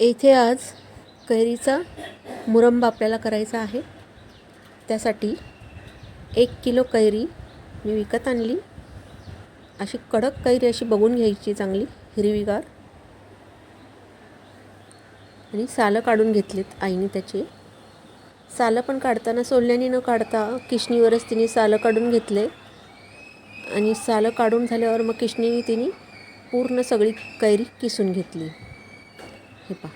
येथे आज कैरीचा मुरंबा आपल्याला करायचा आहे. त्यासाठी एक किलो कैरी मी विकत आणली. अशी कडक कैरी अशी बघून घ्यायची चांगली हिरवीगार. आणि सालं काढून घेतलीत आईने त्याची. सालं पण काढताना सोलल्याने न काढता किशणीवरच तिने सालं काढून घेतले. आणि सालं काढून झाल्यावर मग किशणीने तिने पूर्ण सगळी कैरी किसून घेतली. हे पहा.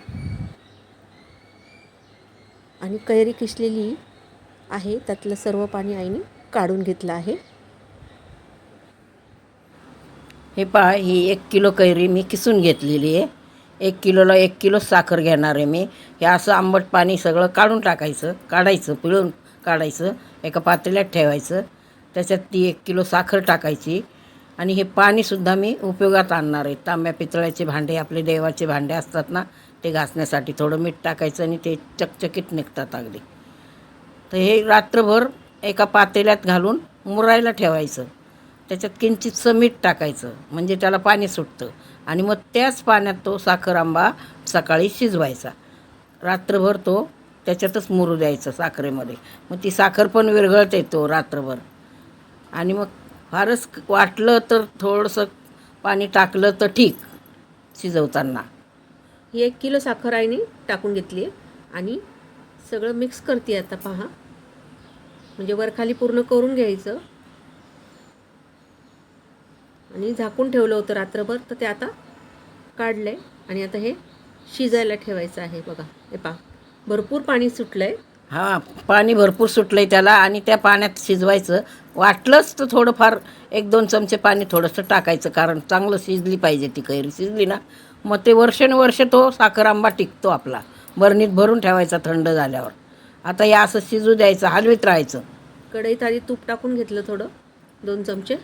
आणि कैरी किसलेली आहे त्यातलं सर्व पाणी आईने काढून घेतलं आहे. हे पहा ही एक किलो कैरी मी किसून घेतलेली आहे. एक किलोला एक किलो साखर घेणार आहे मी. हे असं आंबट पाणी सगळं काढून टाकायचं काढायचं पिळून काढायचं एका पातेल्यात ठेवायचं. त्याच्यात ती एक किलो साखर टाकायची. आणि हे पाणीसुद्धा मी उपयोगात आणणार आहे. तांब्या पितळ्याचे भांडे आपले देवाचे भांडे असतात ना ते घासण्यासाठी थोडं मीठ टाकायचं आणि ते चकचकीत निघतात अगदी. तर हे रात्रभर एका पातेल्यात घालून मुरायला ठेवायचं. त्याच्यात किंचितसं मीठ टाकायचं म्हणजे त्याला पाणी सुटतं. आणि मग त्याच पाण्यात तो साखर आंबा सकाळी शिजवायचा. रात्रभर तो त्याच्यातच मुरू द्यायचं साखरेमध्ये. मग ती साखर पण विरघळते तो रात्रभर. आणि मग फारच वाटलं तर थोडंसं पाणी टाकलं तर ठीक शिजवताना. ही एक किलो साखर आईने टाकून घेतली आहे आणि सगळं मिक्स करते आता पहा. म्हणजे वरखाली पूर्ण करून घ्यायचं. आणि झाकून ठेवलं होतं रात्रभर तर ते आता काढलं आहे आणि आता हे शिजायला ठेवायचं आहे बघा. हे पहा. भरपूर पाणी सुटलं आहे हा पाणी भरपूर सुटलं आहे त्याला आणि त्या पाण्यात शिजवायचं. वाटलंच तर थोडंफार एक दोन चमचे पाणी थोडंसं टाकायचं कारण चांगलं शिजली पाहिजे ती कैरी. शिजली ना मग ते वर्षानुवर्ष तो साखर आंबा टिकतो आपला. बरणीत भरून ठेवायचा थंड झाल्यावर. आता या असं शिजू द्यायचं हलवीत राहायचं. कढईत आधी तूप टाकून घेतलं थोडं दोन चमचे.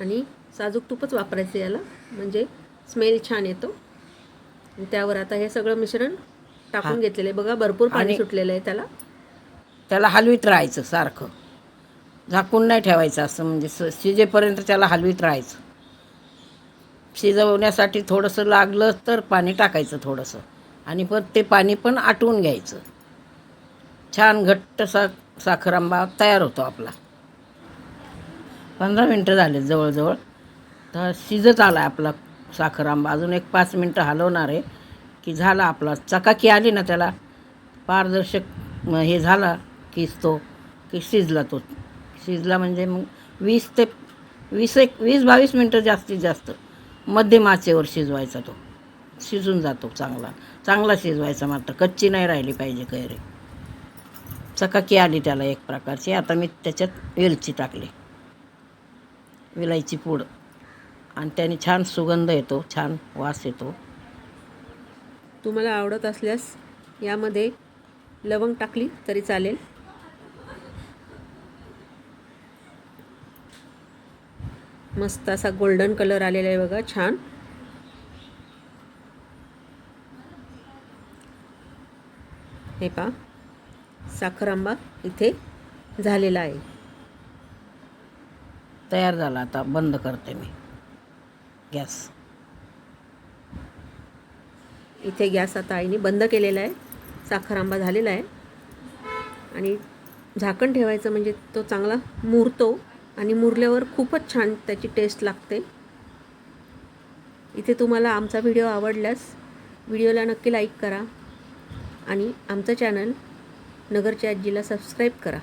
आणि साजूक तूपच वापरायचं याला म्हणजे स्मेल छान येतो. त्यावर आता हे सगळं मिश्रण टाकून. घेतलेलं. बघा भरपूर पाणी आणि- सुटलेलं आहे त्याला. त्याला हलवीत राहायचं सारखं. झाकून नाही ठेवायचं असं म्हणजे स शिजेपर्यंत त्याला हलवीत राहायचं. शिजवण्यासाठी थोडंसं लागलं तर पाणी टाकायचं थोडंसं. आणि पण ते पाणी पण आटवून घ्यायचं. छान घट्ट सा साखर आंबा तयार होतो आपला. पंधरा मिनटं झाले जवळजवळ. तर शिजत आला आपला साखर आंबा अजून एक पाच मिनटं हलवणार आहे. की झाला आपला. चकाकी आली ना त्याला. पारदर्शक हे झाला किसतो की शिजला तो. शिजला म्हणजे मग वीस ते वीस एक वीस बावीस मिनटं जास्तीत जास्त मध्यम आचेवर शिजवायचा तो. शिजून जातो चांगला. चांगला शिजवायचा मात्र. कच्ची नाही राहिली पाहिजे कैरी. चकाकी आली त्याला एक प्रकारची. आता मी त्याच्यात वेलची टाकली. विलायची पूड. आणि त्याने छान सुगंध येतो. छान वास येतो. तुम्हाला आवडत असल्यास यामध्ये लवंग टाकली तरी चालेल. मस्त असा गोल्डन कलर आलेला आहे बघा छान. हे पा साखर आंबा इथे झालेला आहे. तयार झाला आता बंद करते मी. गॅस. इथे गॅस आता आईने बंद केलेला आहे. साखर आंबा झालेला आहे. आणि झाकण ठेवायचं म्हणजे तो चांगला मुरतो आणि मुरल्यावर खूपच छान त्याची टेस्ट लागते. इथे तुम्हाला आमचा व्हिडिओ आवडल्यास व्हिडिओला नक्की लाईक करा. आणि आमचं चॅनल नगरच्या आजीला सबस्क्राईब करा.